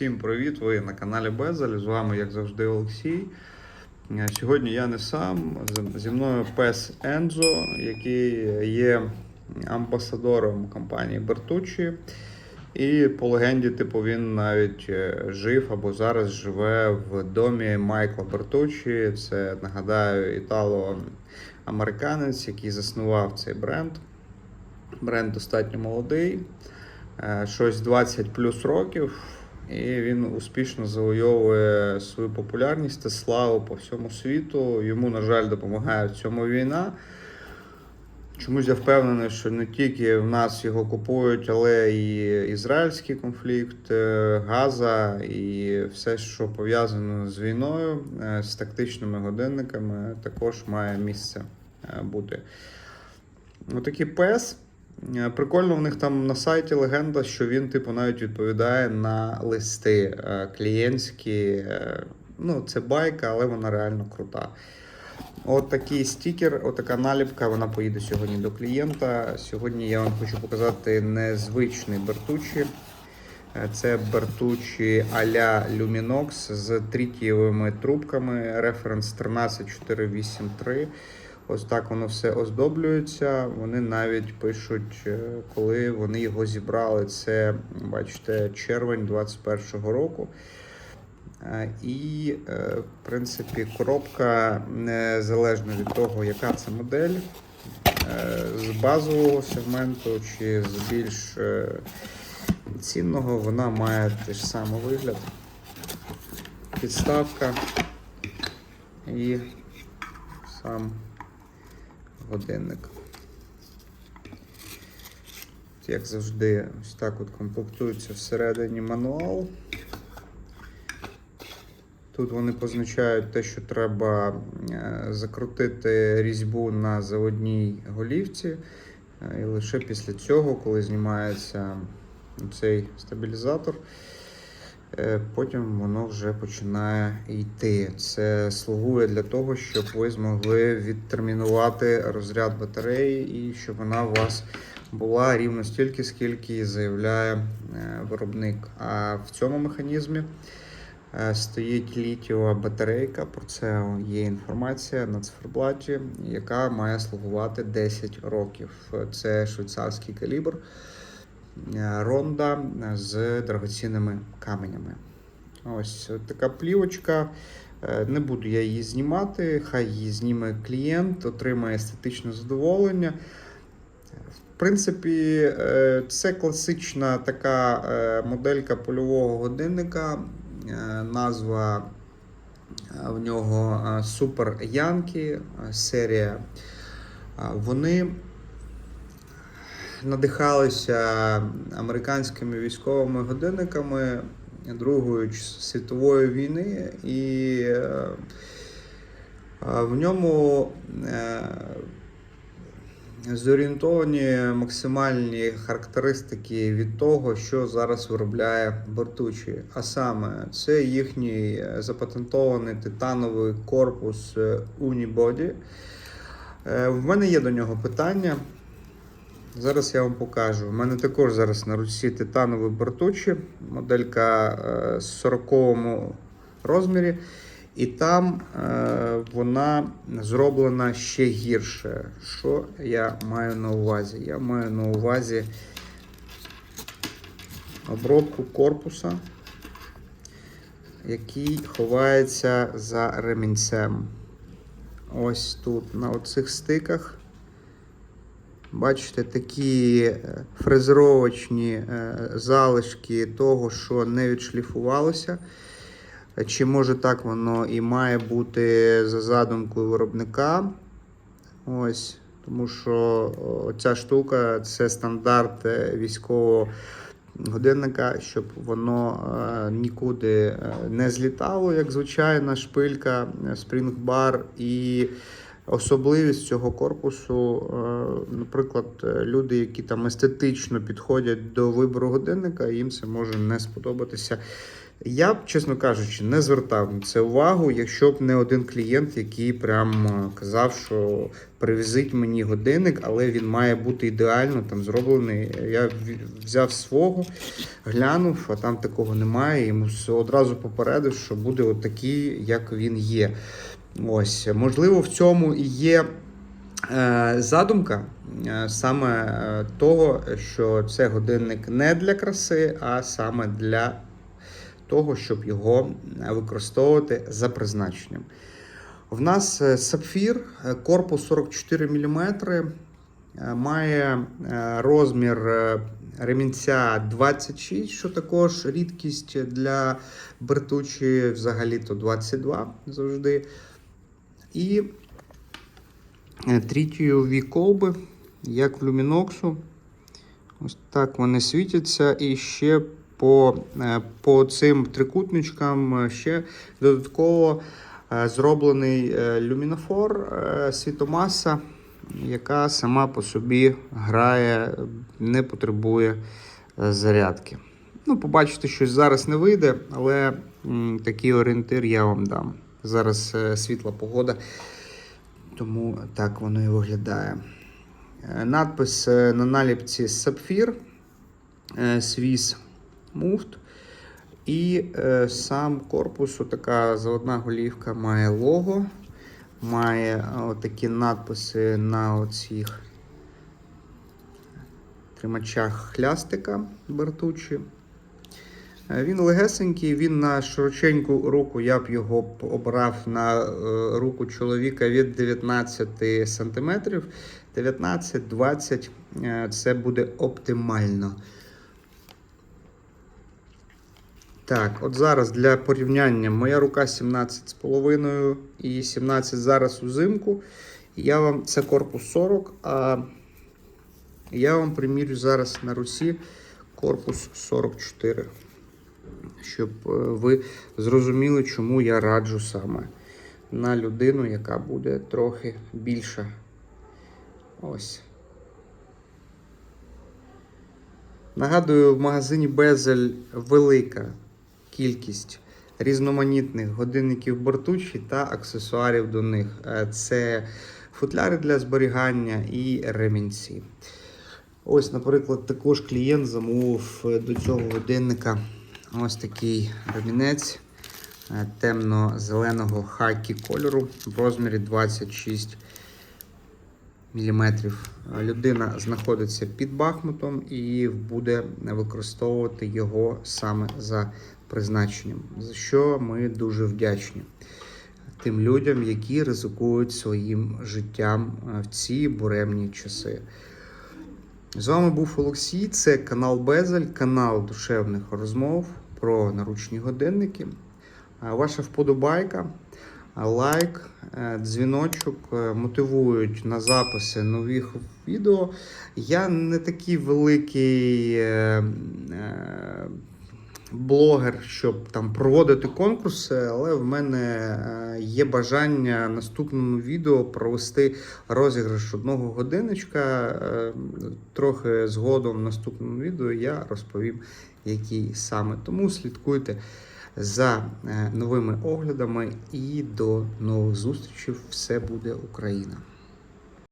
Всім привіт! Ви на каналі Безель. З вами, як завжди, Олексій. Е, Сьогодні я не сам. Зі мною пес Ензо, який є амбасадором компанії Бертучі. І по легенді, типу, він навіть е, жив або зараз живе в домі Майкла Бертучі. Це нагадаю італо-американець, який заснував цей бренд. Бренд достатньо молодий, е, щось 20 плюс років, і він успішно завойовує свою популярність та славу по всьому світу. Йому, на жаль, допомагає в цьому війна. Чомусь я впевнений, що не тільки в нас його купують, але і ізраїльський конфлікт, е, Газа і все, що пов'язано з війною, е, з тактичними годинниками, також має місце е, бути. Отакий пес. Е, Прикольно, в них там на сайті легенда, що він, типу, навіть відповідає на листи е, клієнтські. Е, Ну, це байка, але вона реально крута. От такий стікер, отака наліпка, вона поїде сьогодні до клієнта. Сьогодні я вам хочу показати незвичний Бертучі. Це Бертучі а-ля Luminox з трітієвими трубками, референс 13483. Ось так воно все оздоблюється. Вони навіть пишуть, е, коли вони його зібрали. Це, бачите, червень 21-го року. Е, І, е, в принципі, коробка незалежно від того, яка це модель, з базового сегменту чи з більш цінного, вона має той ж самий вигляд. Підставка і сам годинник. Як завжди, ось так от комплектується всередині мануал. Тут вони позначають те, що треба е, закрутити різьбу на заводній голівці. Е, І лише після цього, коли знімається цей стабілізатор, потім воно вже починає йти. Це слугує для того, щоб ви змогли відтермінувати розряд батареї і щоб вона у вас була рівно стільки, скільки заявляє е, виробник. А в цьому механізмі е, стоїть літієва батарейка. Про це є інформація на циферблаті, яка має слугувати 10 років. Це швейцарський калібр. Е, Ронда з дорогоцінними каменями. Ось така плівочка. Е, Не буду я її знімати, хай її зніме клієнт, отримає естетичне задоволення. В принципі, е, це класична така моделька польового годинника. Назва в нього Super е, серія. Вони надихалися американськими військовими годинниками Другої світової війни, і е, в ньому е, зорієнтовані максимальні характеристики від того, що зараз виробляє Бортучі. А саме, це їхній е, запатентований титановий корпус е, Unibody. Е, В мене є до нього питання. Зараз я вам покажу. У мене також зараз на руці титановий Бортучі, моделька е, в 40 розмірі. І там е, вона зроблена ще гірше. Що я маю на увазі? Я маю на увазі обробку корпуса, який ховається за ремінцем. Ось тут, на оцих стиках. Бачите, такі е, фрезеровочні е, залишки того, що не відшліфувалося. Чи може так воно і має бути за задумкою виробника? Ось, тому що ця штука це стандарт е, військового годинника, щоб воно нікуди не злітало, як звичайна шпилька, спрінгбар. І особливість цього корпусу, е, наприклад, е, люди, які там естетично підходять до вибору годинника, їм це може не сподобатися. Я б, чесно кажучи, не звертав на це увагу, якщо б не один клієнт, який прям е, казав, що привезіть мені годинник, але він має бути ідеально там зроблений. Я взяв свого, глянув, а там такого немає. Йому одразу попередив, що буде отакий, як він є. Ось, можливо, в цьому і є е, задумка е, саме е, того, що це годинник не для краси, а саме для того, щоб його використовувати за призначенням. В нас сапфір, корпус 44 мм, має розмір ремінця 26, що також рідкість для Бертучі, взагалі-то 22 завжди. І е, трітієві колби, як в люміноксу. Ось так вони світяться. І ще по, е, по цим трикутничкам е, ще додатково зроблений люмінофор світомаса, яка сама по собі грає, не потребує зарядки. Ну, побачите, щось зараз не вийде, але м, такий орієнтир я вам дам. Зараз е, світла погода, тому так воно і виглядає. Е, Надпис е, на наліпці Сапфір, Swiss Moved. І сам корпус, така заводна голівка, має лого, має отакі надписи на оцих тримачах хлястика Бертучі. Е, Він легесенький, він на широченьку руку, я б його обрав на е, руку чоловіка від 19 см. 19-20 е, це буде оптимально. Так, от зараз для порівняння моя рука 17,5 і 17 зараз узимку. Я вам це корпус 40, а я вам примірю зараз на русі корпус 44. Щоб е, ви зрозуміли, чому я раджу саме на людину, яка буде трохи більша. Ось. Нагадую, в магазині Безель велика кількість різноманітних годинників бортучі та аксесуарів до них. Е, Це футляри для зберігання і ремінці. Ось, наприклад, також клієнт замовив е, до цього годинника ось такий ремінець е, темно-зеленого хакі кольору в розмірі 26 мм. Людина знаходиться під Бахмутом і буде використовувати його саме за призначенням, за що ми дуже вдячні тим людям, які ризикують своїм життям е, в ці буремні часи. З вами був Олексій. Це канал Безель, канал душевних розмов про наручні годинники. Ваша вподобайка, лайк, е, дзвіночок е, мотивують на записи нових відео. Я не такий великий е, е, блогер, щоб там проводити конкурси, але в мене е, є бажання наступному відео провести розіграш одного годиночка. Е, Трохи згодом в наступному відео я розповім, який саме. Тому слідкуйте за е, новими оглядами і до нових зустрічей. Все буде Україна!